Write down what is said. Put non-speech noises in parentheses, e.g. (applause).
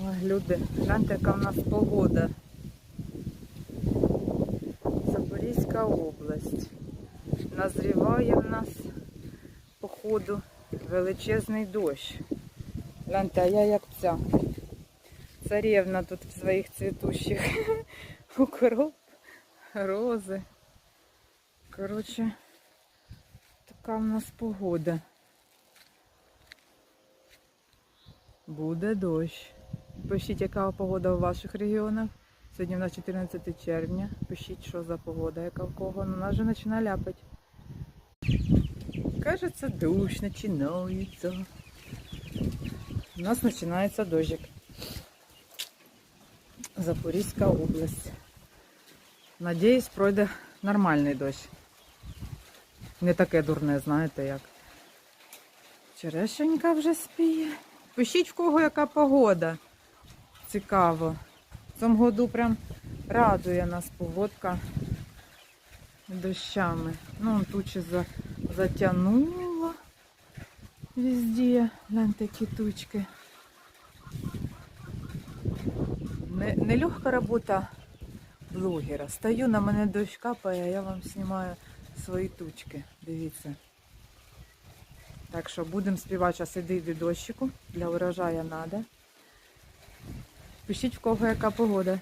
Ой, люди, гляньте, яка в нас погода. Запорізька область. Назріває в нас, походу, величезний дощ. Гляньте, а я як ця. Царівна тут в своїх цвітущих (laughs) укроп, рози. Коротше, така в нас погода. Буде дощ. Пишіть, яка погода у ваших регіонах. Сьогодні в нас 14 червня. Пишіть, що за погода, яка в кого. Ну, нас вже починає ляпати. Кажеться, дощ починається. У нас починається дощик. Запорізька область. Надіюсь, пройде нормальний дощ. Не таке дурне, знаєте як. Черешенька вже спіє. Пишіть в кого яка погода. Цікаво. В цьому году прям радує нас погодка дощами. Ну, тучі за, затягнуло везде. Гляньте, які тучки. Не, не робота блогера. Стою, на мене дощ капає, а я вам знімаю свої тучки. Дивіться. Так що будемо співати зараз іди дощику. Для урожаю треба. Пишіть в кого яка погода.